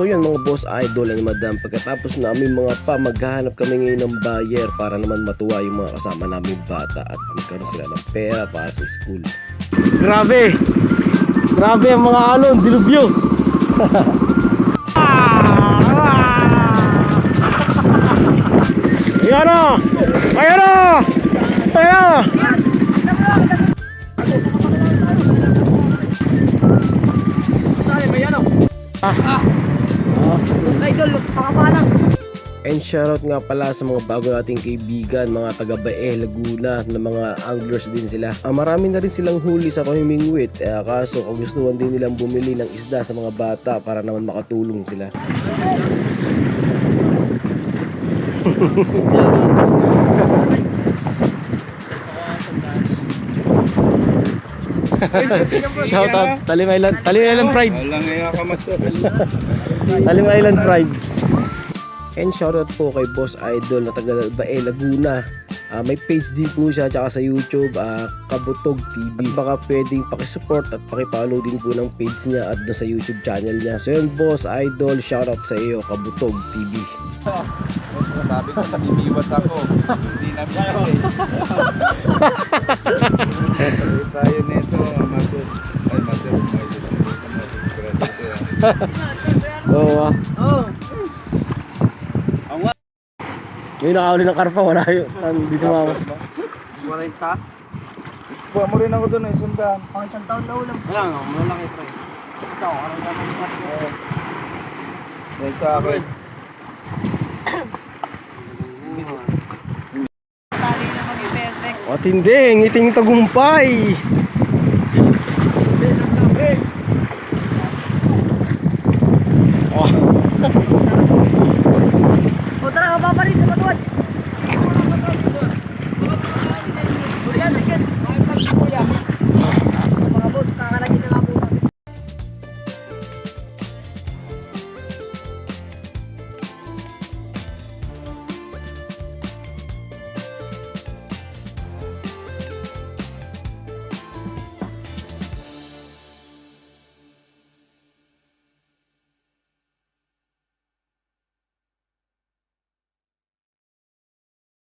yun mga boss idol and madam, pagkatapos namin mga pa, maghahanap kami ngayon ng buyer para naman matuwa yung mga kasama namin bata at magkaroon sila ng pera para sa school. Grabe! Grabe ang mga ano, dilubyo! Ayan na! Ayan na! Ayan na! Idol, pakapalang. And shoutout nga pala sa mga bago nating kaibigan, mga taga Bae, Laguna, na mga anglers din sila. Ah, marami na rin silang huli sa Kahimingwit, eh, kaso kagustuhan din nilang bumili ng isda sa mga bata para naman makatulong sila. Shoutout, Talim Island, Talim Island Pride. Walang nga ka master. Talim Island Pride. And shoutout po kay Boss Idol na taga Bae, Laguna. Ah, may page din po siya tsaka sa YouTube, ah, Kabutog TV. Baka pwedeng pakisupport at pakipollow din po ng page niya at doon sa YouTube channel niya. So yun Boss Idol, shoutout sa iyo, Kabutog TV. Sabi ko, namibiwas ako. Hindi na pinay. tayo nito, master. Ay, master. Oo. Oo. May nakahuli ng karpa, wala yun. Dito mga... 40. Buwa mo rin ako doon, eh, isang daan. Pang isang taon na ulam. Wala nga, malaki pre. Ito, ano na Dahil sa akin. Mag-perfect. Matindi, ngiting tagumpay.